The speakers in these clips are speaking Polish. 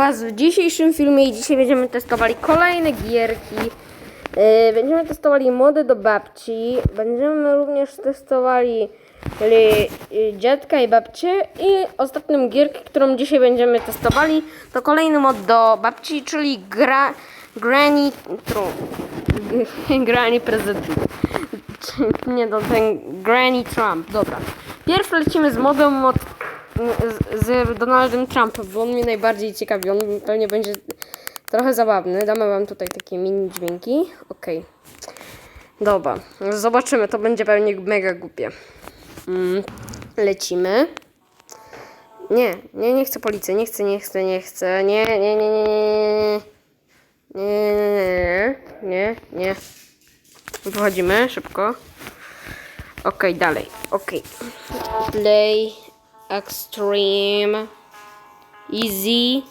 Was w dzisiejszym filmie i dzisiaj będziemy testowali kolejne gierki. Yy, Będziemy testowali mody do babci. Będziemy również testowali li, y, dziadka i babcie. I ostatnią gierkę, którą dzisiaj będziemy testowali, to kolejny mod do babci, czyli gra, Granny Trump. Granny Prezydent. Nie, to ten Granny Trump. Dobra. Pierwszy lecimy z modem od z, Donaldem Trumpem, bo on mnie najbardziej ciekawi. On pewnie będzie trochę zabawny. Damy wam tutaj takie mini dźwięki. Okej. Dobra. Zobaczymy. To będzie pewnie mega głupie. Mm. Lecimy. Nie, nie, nie chcę policji. Nie chcę, nie chcę, nie chcę. Nie, nie, nie, nie, nie. Nie, nie, nie. Wychodzimy szybko. Okej, dalej. Okej. Play. Extreme. Easy.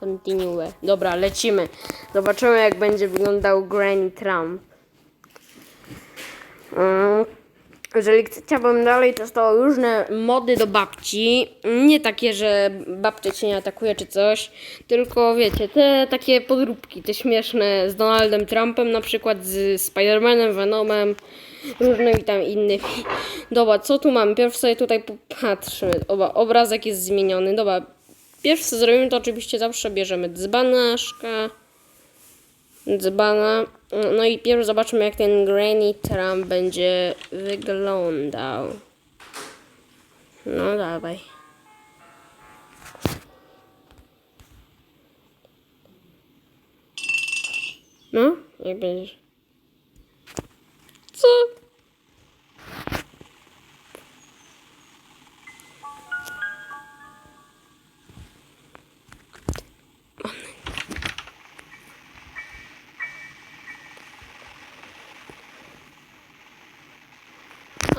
Continue. Dobra, lecimy. Zobaczymy, jak będzie wyglądał Granny Trump. Mm. Jeżeli chciałbym dalej testował różne mody do babci, nie takie, że babcia cię nie atakuje czy coś, tylko wiecie, te takie podróbki, te śmieszne z Donaldem Trumpem, na przykład z Spider-Manem, Venomem, różnymi tam innymi. Dobra, co tu mamy? Pierw sobie tutaj popatrzmy. Oba, obrazek jest zmieniony. Dobra, pierwsze zrobimy, to oczywiście zawsze bierzemy dzbanaszka dzbana. No i pierw zobaczmy, jak ten Granny Trump będzie wyglądał. No dawaj. No, jak będziesz. Co?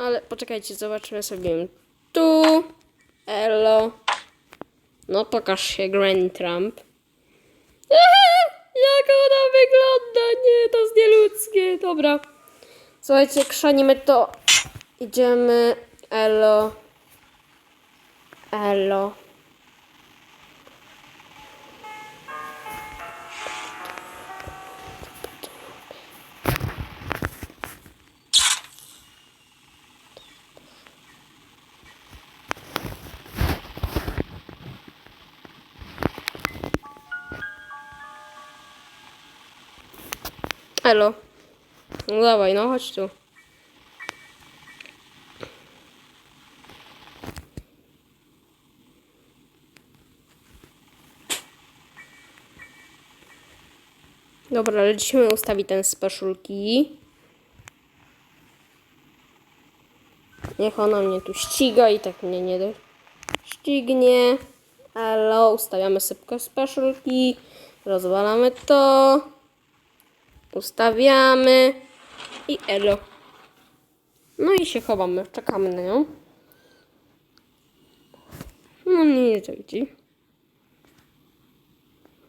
Ale poczekajcie, zobaczmy sobie tu. Elo. No pokaż się, Granny Trump. Jak ona wygląda? Nie, to jest nieludzkie. Dobra. Słuchajcie, krzanimy to. Idziemy. Elo. Elo. Elo. No dawaj, no chodź tu. Dobra, lecimy ustawić ten special key. Niech ona mnie tu ściga i tak mnie nie ścignie. Elo, ustawiamy szybko special key. Rozwalamy to. Ustawiamy i elo. No i się chowamy, czekamy na nią. No nie, widzi.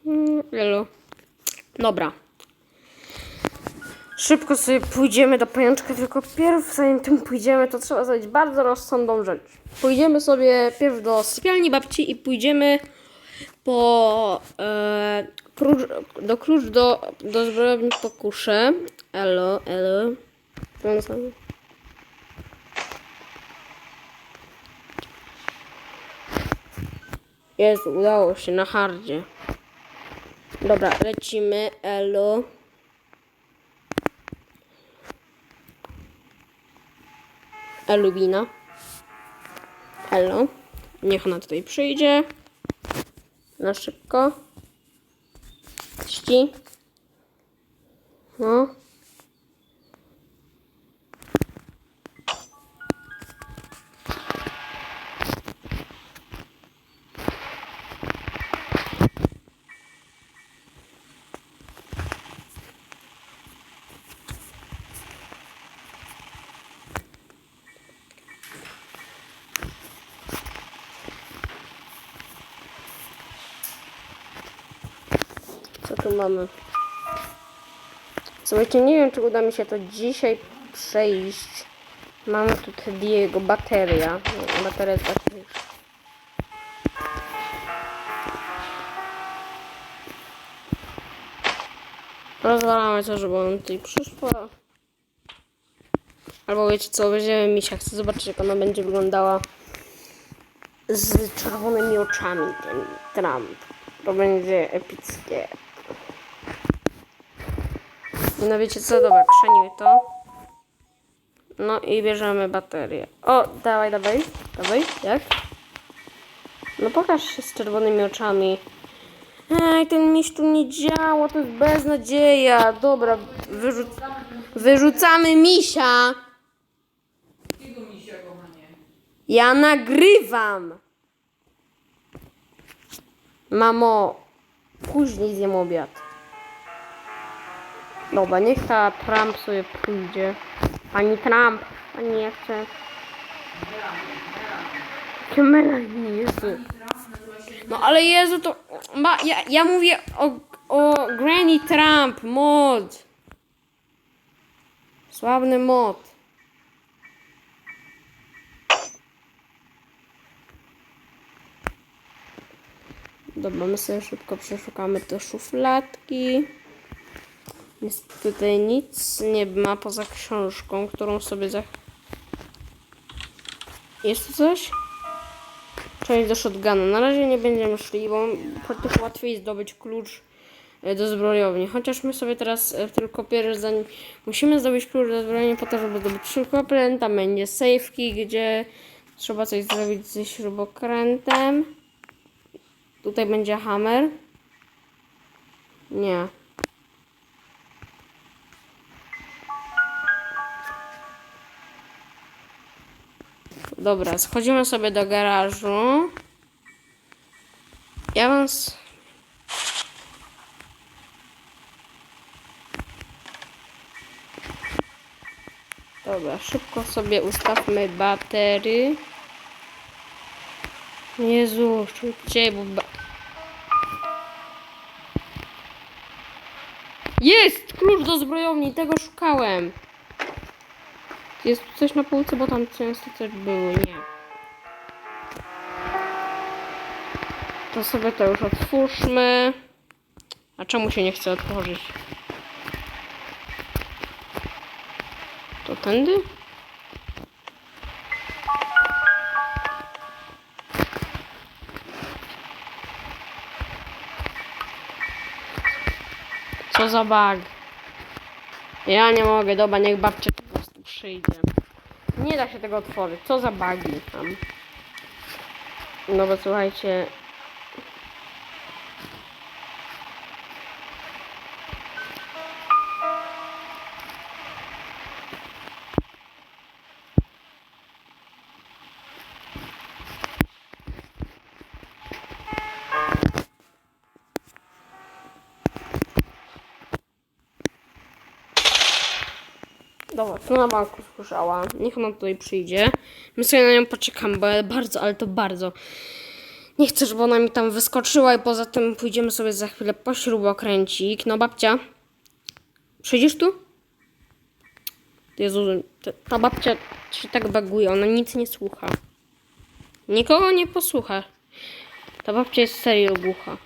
Mm, Elo. Dobra. Szybko sobie pójdziemy do pajączka, tylko pierw zanim tym pójdziemy, to trzeba zrobić bardzo rozsądną rzecz. Pójdziemy sobie pierw do sypialni babci i pójdziemy po e, do klucz do, do zbrojowni pokuszę. Elo, elo. Jest, udało się na hardzie. Dobra, lecimy. Elo. Elubina. Elo. Niech ona tutaj przyjdzie. Na szybko. Ści. No. tu mamy. Słuchajcie, nie wiem, czy uda mi się to dzisiaj przejść. Mamy tu jego bateria. Bateria jest ważniejsza. Rozwalamy to, żeby on tutaj przyszła. Albo wiecie co, weźmiemy misia. Chcę zobaczyć, jak ona będzie wyglądała z czerwonymi oczami, ten Trump. To będzie epickie. No wiecie co, dobra, krzeniły to. No i bierzemy baterię. O, dawaj, dawaj, dawaj, jak? No pokaż się z czerwonymi oczami. Ej, ten miś tu nie działa, to jest beznadzieja. Dobra, wyrzuc wyrzucamy misia. Jakiego misia, kochanie? Ja nagrywam. Mamo, później zjem obiad. Dobra, niech ta Trump sobie pójdzie. Pani Trump, pani nie chce. Jezu. No ale Jezu, to... Ma, ja, ja mówię o, o Granny Trump, mod. Sławny mod. Dobra, my sobie szybko przeszukamy te szufladki. Jest tutaj nic nie ma poza książką, którą sobie za... Jest tu coś? Część do shotguna. Na razie nie będziemy szli, bo przecież łatwiej zdobyć klucz e, do zbrojowni. Chociaż my sobie teraz e, tylko pierwszy musimy zdobyć klucz do zbrojowni po to, żeby zdobyć śrubokręt. Tam będzie safety, gdzie trzeba coś zrobić ze śrubokrętem. Tutaj będzie hammer. Nie. Dobra, schodzimy sobie do garażu. Ja wam... s- Dobra, szybko sobie ustawmy batery. Jezu, szybciej, bo... Ba... Jest! Klucz do zbrojowni, tego szukałem. Jest tu coś na półce, bo tam często coś było, nie. To sobie to już otwórzmy. A czemu się nie chce otworzyć? To tędy? Co za bug? Ja nie mogę, dobra, niech babcia. Nie da się tego otworzyć. Co za bugi tam. No bo słuchajcie. Dobra, tu na banku słyszała. Niech ona tutaj przyjdzie. My sobie na nią poczekamy, bo bardzo, ale to bardzo. Nie chcę, żeby ona mi tam wyskoczyła i poza tym pójdziemy sobie za chwilę po śrubokręcik. No babcia, przyjdziesz tu? Jezu, ta, babcia się tak baguje, ona nic nie słucha. Nikogo nie posłucha. Ta babcia jest serio głucha.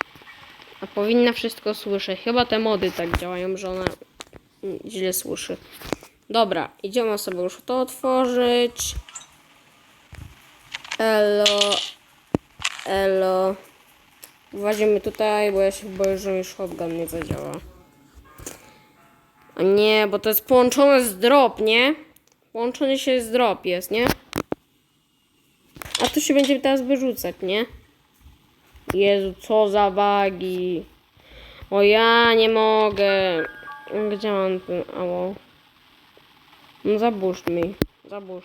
A powinna wszystko słyszeć. Chyba te mody tak działają, że ona źle słyszy. Dobra, idziemy sobie już to otworzyć. Elo. Elo. Włazimy tutaj, bo ja się boję, że mi shotgun nie zadziała. A nie, bo to jest połączone z drop, nie? Połączony się z drop jest, nie? A tu się będzie teraz wyrzucać, nie? Jezu, co za bagi. O ja nie mogę. Gdzie mam ten... Ało. No zabóż mi. Zabóż.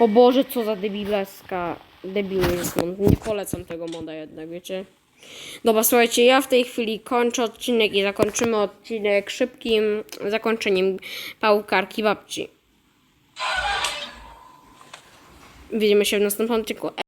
O Boże, co za debileska. Debilizm. Nie polecam tego moda jednak, wiecie? Dobra, słuchajcie, ja w tej chwili kończę odcinek i zakończymy odcinek szybkim zakończeniem pałkarki babci. Widzimy się w następnym odcinku.